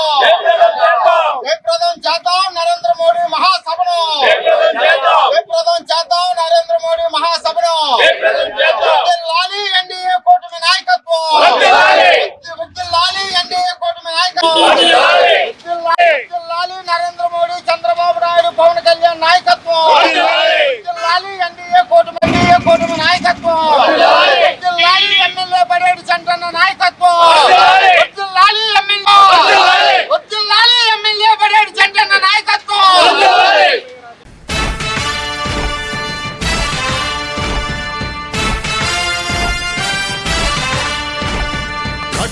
Yeah.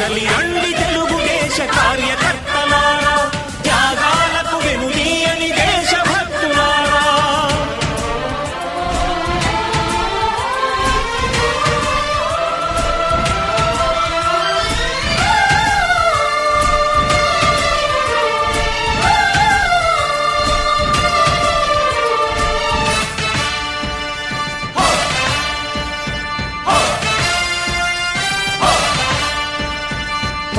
తల్లి అండి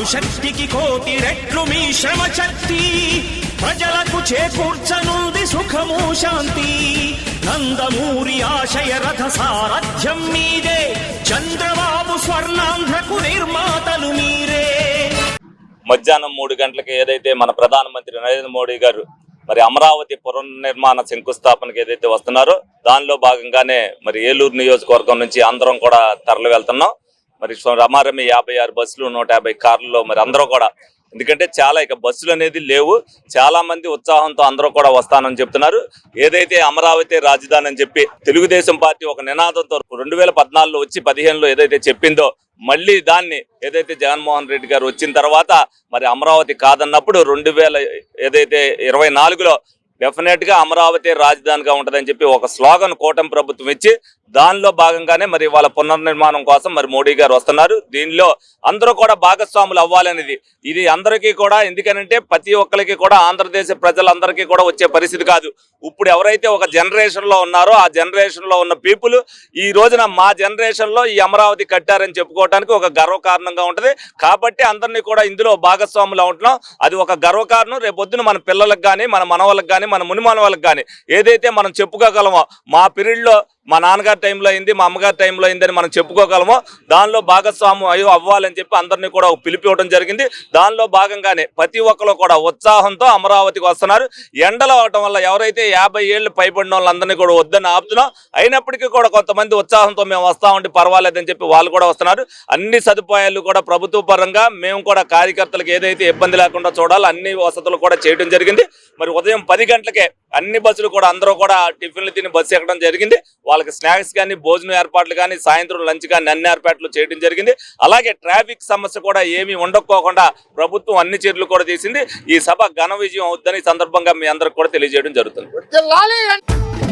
అణుశక్తికి కోటి రెట్లు మీ శ్రమ శక్తి. ప్రజలకు చేకూర్చనుంది సుఖము శాంతి. నందమూరి ఆశయ రథ సారథ్యం మీదే. చంద్రబాబు స్వర్ణాంధ్రకు నిర్మాతలు మీరే. మధ్యాహ్నం మూడు గంటలకు ఏదైతే మన ప్రధానమంత్రి నరేంద్ర మోడీ గారు మరి అమరావతి పునర్నిర్మాణ శంకుస్థాపనకి ఏదైతే వస్తున్నారో దానిలో భాగంగానే మరి ఏలూరు నియోజకవర్గం నుంచి అందరం కూడా తరలి వెళ్తున్నాం మరి రమారమి యాభై ఆరు బస్సులు నూట యాభై కార్లలో మరి అందరూ కూడా. ఎందుకంటే చాలా ఇక బస్సులు అనేది లేవు. చాలా మంది ఉత్సాహంతో అందరూ కూడా వస్తానని చెప్తున్నారు. ఏదైతే అమరావతి రాజధాని అని చెప్పి తెలుగుదేశం పార్టీ ఒక నినాదంతో రెండు వేల పద్నాలుగులో వచ్చి పదిహేనులో ఏదైతే చెప్పిందో మళ్ళీ దాన్ని ఏదైతే జగన్మోహన్ రెడ్డి గారు వచ్చిన తర్వాత మరి అమరావతి కాదన్నప్పుడు రెండు వేల ఏదైతే ఇరవై నాలుగులో డెఫినెట్గా అమరావతి రాజధానిగా ఉంటుందని చెప్పి ఒక స్లోగన్ కూటమి ప్రభుత్వం ఇచ్చి దానిలో భాగంగానే మరి వాళ్ళ పునర్నిర్మాణం కోసం మరి మోడీ గారు వస్తున్నారు. దీనిలో అందరూ కూడా భాగస్వాములు అవ్వాలనేది. ఇది అందరికీ కూడా ఎందుకనంటే ప్రతి ఒక్కరికి కూడా ఆంధ్రదేశ ప్రజలందరికీ కూడా వచ్చే పరిస్థితి కాదు. ఇప్పుడు ఎవరైతే ఒక జనరేషన్లో ఉన్నారో ఆ జనరేషన్లో ఉన్న పీపుల్ ఈ రోజున మా జనరేషన్లో ఈ అమరావతి కట్టారని చెప్పుకోవడానికి ఒక గర్వకారణంగా ఉంటుంది. కాబట్టి అందరినీ కూడా ఇందులో భాగస్వాములు ఉంటున్నాం. అది ఒక గర్వకారణం. రేపొద్దున మన పిల్లలకు కానీ మన మనవలకు కానీ మన ముని కానీ ఏదైతే మనం చెప్పుకోగలమో మా పీరియడ్లో మా నాన్నగారి టైంలో అయింది మా అమ్మగారి టైంలో అయిందని మనం చెప్పుకోగలమో. దానిలో భాగస్వాము అయ్యో అవ్వాలని చెప్పి అందరినీ కూడా పిలిపివ్వడం ఇవ్వడం జరిగింది. దానిలో భాగంగానే ప్రతి ఒక్కరు కూడా ఉత్సాహంతో అమరావతికి వస్తున్నారు. ఎండలు అవటం వల్ల ఎవరైతే యాభై ఏళ్ళు పైబడిన వాళ్ళందరినీ కూడా వద్దని ఆపుతున్నాం. అయినప్పటికీ కూడా కొంతమంది ఉత్సాహంతో మేము వస్తామంటే పర్వాలేదని చెప్పి వాళ్ళు కూడా వస్తున్నారు. అన్ని సదుపాయాలు కూడా ప్రభుత్వ పరంగా మేము కూడా కార్యకర్తలకు ఏదైతే ఇబ్బంది లేకుండా చూడాలి అన్ని వసతులు కూడా చేయడం జరిగింది. మరి ఉదయం పది గంటలకే అన్ని బస్సులు కూడా అందరూ కూడా టిఫిన్లు తిని బస్సు ఎక్కడం జరిగింది. వాళ్ళకి స్నాక్స్ కానీ భోజనం ఏర్పాట్లు కానీ సాయంత్రం లంచ్ కానీ అన్ని ఏర్పాట్లు చేయడం జరిగింది. అలాగే ట్రాఫిక్ సమస్య కూడా ఏమీ ఉండకపోకుండా ప్రభుత్వం అన్ని చర్యలు కూడా తీసింది. ఈ సభ ఘన విజయం అవుద్దని ఈ సందర్భంగా మీ అందరికి కూడా తెలియజేయడం జరుగుతుంది.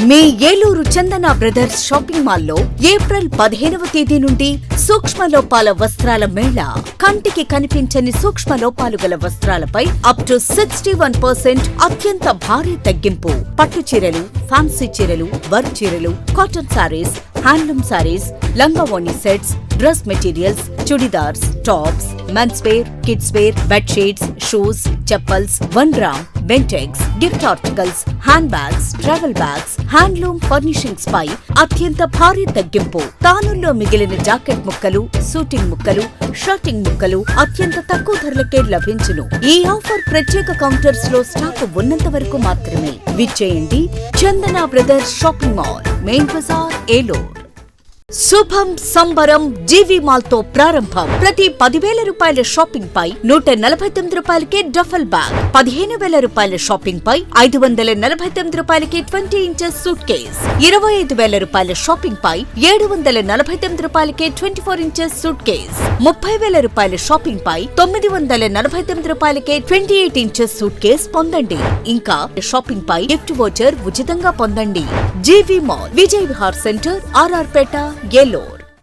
మీ ఏలూరు చందన బ్రదర్స్ షాపింగ్ మాల్లో ఏప్రిల్ పదిహేనవ తేదీ నుండి సూక్ష్మ లోపాల వస్త్రాల మేళ కంటికి కనిపించని సూక్ష్మ లోపాలు గల వస్త్రాలపై up to sixty one percent అత్యంత భారీ తగ్గింపు. పట్టు చీరలు ఫ్యాన్సీ చీరలు వర్క్ చీరలు cotton saris handloom saris లంగావోణి sets dress materials churidars tops men's wear kids wear bedsheets shoes chappals one gram Bentex gift articles hand bags travel bags handloom furnishings పై అత్యంత భారీ తగ్గింపు. తానుల్లో మిగిలిన జాకెట్ ముక్కలు సూటింగ్ ముక్కలు షర్టింగ్ ముక్కలు అత్యంత తక్కువ ధరలకే లభించును. ఈ ఆఫర్ ప్రత్యేక కౌంటర్స్లో స్టాక్ ఉన్నంత వరకు మాత్రమే. విచ్చేయండి Chandana brothers shopping mall main bazaar Eluru. శుభం సంబరం జీవి మాల్తో ప్రారంభం. ప్రతి పదివేల రూపాయల షాపింగ్ పై నూట నలభై తొమ్మిది రూపాయలకే డఫల్ బ్యాగ్. పదిహేను వేల రూపాయల షాపింగ్ పై ఐదు వందల నలభై తొమ్మిది రూపాయలకి ట్వంటీ ఇంచెస్ సూట్ కేస్. ఇరవై ఐదు వేల రూపాయల షాపింగ్ పై ఏడు వందల నలభై తొమ్మిది రూపాయలకే twenty four inches suitcase. ముప్పై వేల రూపాయల షాపింగ్ పై తొమ్మిది వందల నలభై తొమ్మిది రూపాయలకే twenty eight inches suitcase పొందండి. ఇంకా షాపింగ్ పై గిఫ్ట్ వోచర్ ఉచితంగా పొందండి. GV mall Vijay Vihar centre RR Peta Eluru